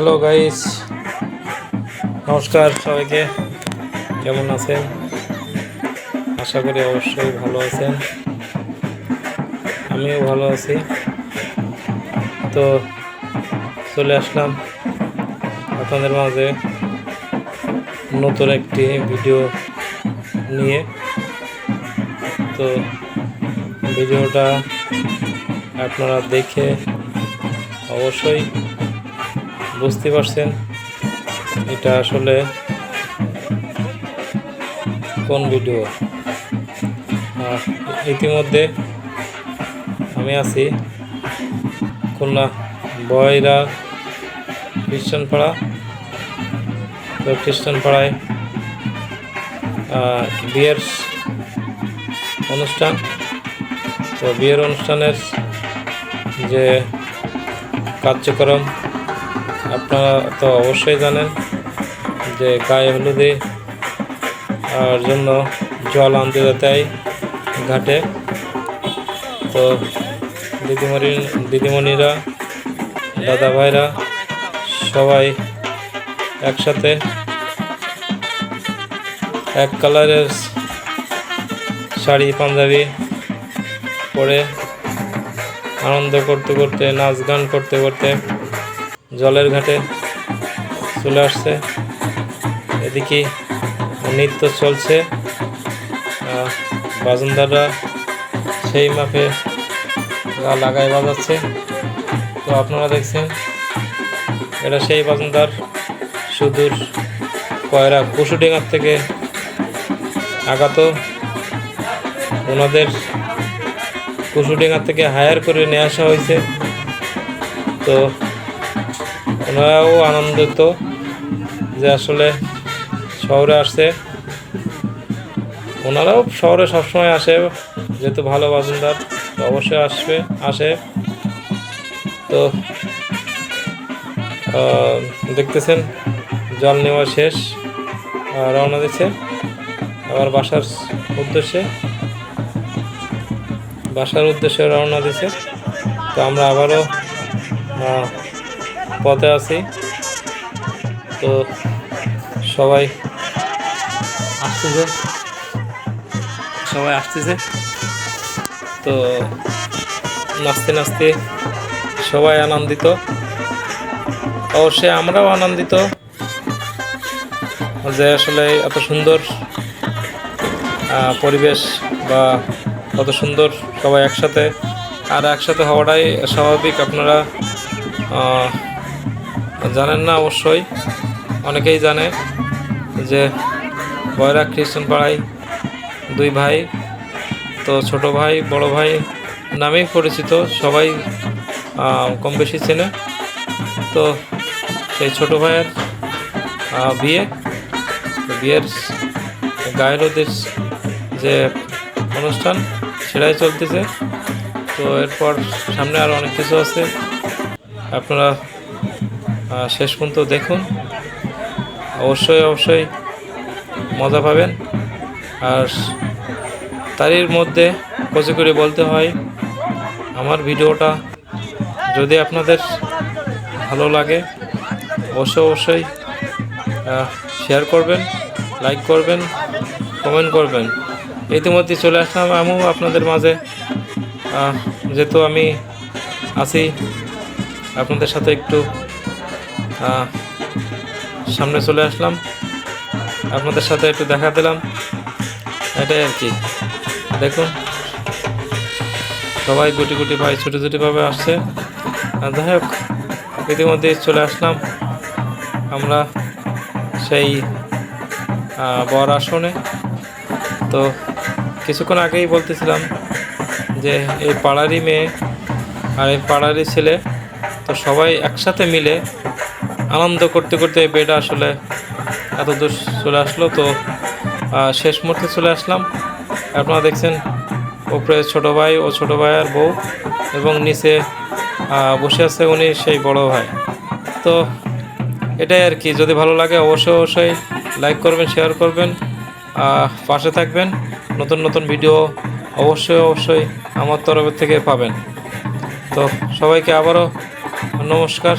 Hello guys নমস্কার সবাইকে। কেমন আছেন? আশা করি অবশ্যই ভালো আছেন। আমিও ভালো আছি। তো চলে আসলাম আপনাদের মাঝে নতুন একটি ভিডিও নিয়ে। তো ভিডিওটা আপনারা দেখে অবশ্যই বুঝতে পারছেন এটা আসলে কোন ভিডিও? ইতিমধ্যে আমি আছি খুলনা বয়রা খ্রিস্টান পাড়া তো খ্রিস্টান পাড়ায় বিয়ের অনুষ্ঠান। তো বিয়ের অনুষ্ঠানের যে কার্যক্রম আপনারা তো অবশ্যই জানেন যে গায়ে হলুদে আর জন্য জল আনতে হয় ঘাটে। তো দিদিমণি, দিদিমণিরা দাদা ভাইরা সবাই একসাথে এক কালারের শাড়ি, পাঞ্জাবি পরে আনন্দ করতে করতে, নাচ গান করতে করতে জলের ঘাটে চলে আসছে। এদিকে নৃত্য চলছে। বাজনদাররা সেই মাপে লাগায় বাজাচ্ছে। তো আপনারা দেখছেন, এটা সেই বাজনদার সুদূর কয়রা কুশুডিঙার থেকে আগাত। ওনাদের কুশুডিঙা থেকে হায়ার করে নিয়ে আসা হয়েছে। তো ওনারাও আনন্দিত যে আসলে শহরে আসছে। ওনারাও শহরে সবসময় আসে, যেহেতু ভালো বাসিন্দার অবশ্যই আসবে, আসে। তো দেখতেছেন, জল নেওয়া শেষ রওনা দিচ্ছে। আবার বাসার উদ্দেশ্যে বাসার উদ্দেশ্যে রওনা দিছে তো আমরা আবারও পথে আছি। তো সবাই আসতেছে। সবাই আসতেছে। তো নাচতে নাচতে সবাই আনন্দিত। অবশ্যই আমরাও আনন্দিত যে আসলে এত সুন্দর পরিবেশ বা কত সুন্দর সবাই একসাথে। আর একসাথে হওয়াটাই স্বাভাবিক। আপনারা জানেন না অবশ্যই, অনেকেই জানে যে বয়রা খ্রিস্টান পাড়ায় দুই ভাই, তো ছোট ভাই, বড় ভাই নামেই পরিচিত, সবাই কম বেশি চেনে। তো সেই ছোট ভাইয়ের বিয়ে বিয়ের গায়ের ওদের যে অনুষ্ঠান সেটাই চলতেছে। তো এরপর সামনে আরও অনেক কিছু আছে। আপনারা শেষ পর্যন্ত দেখুন। অবশ্যই অবশ্যই মজা পাবেন। আর তারই মধ্যে কচি করে বলতে হয়, আমার ভিডিওটা যদি আপনাদের ভালো লাগে, অবশ্যই অবশ্যই শেয়ার করবেন লাইক করবেন কমেন্ট করবেন। ইতিমধ্যে চলে আসলাম। আমিও আপনাদের মাঝে যেহেতু আমি আছি, আপনাদের সাথে একটু সামনে চলে আসলাম। আপনাদের সাথে একটু দেখা দিলাম এটাই আর কি। দেখুন, সবাই গুটি গুটি ভাই, ছুটি ছুটিভাবে আসছে। যাই হোক ইতিমধ্যে চলে আসলাম আমরা সেই বর আসনে। তো কিছুক্ষণ আগেই বলতেছিলাম যে এই পাড়ারই মেয়ে আর এই পাড়ারই ছেলে, তো সবাই একসাথে মিলে আনন্দ করতে করতে বেটা আসলে এত দূর চলে আসলো। তো শেষ মুহূর্তে চলে আসলাম। আপনারা দেখছেন উপরে ছোট ভাই ও ছোট ভাই আর বউ এবং নিচে বসে আছে উনি সেই বড় ভাই। তো, এটাই আর কি। যদি ভালো লাগে অবশ্যই অবশ্যই লাইক করবেন, শেয়ার করবেন পাশে থাকবেন। নতুন নতুন ভিডিও অবশ্যই অবশ্যই আমার তরফের থেকে পাবেন। তো, সবাইকে আবারও নমস্কার।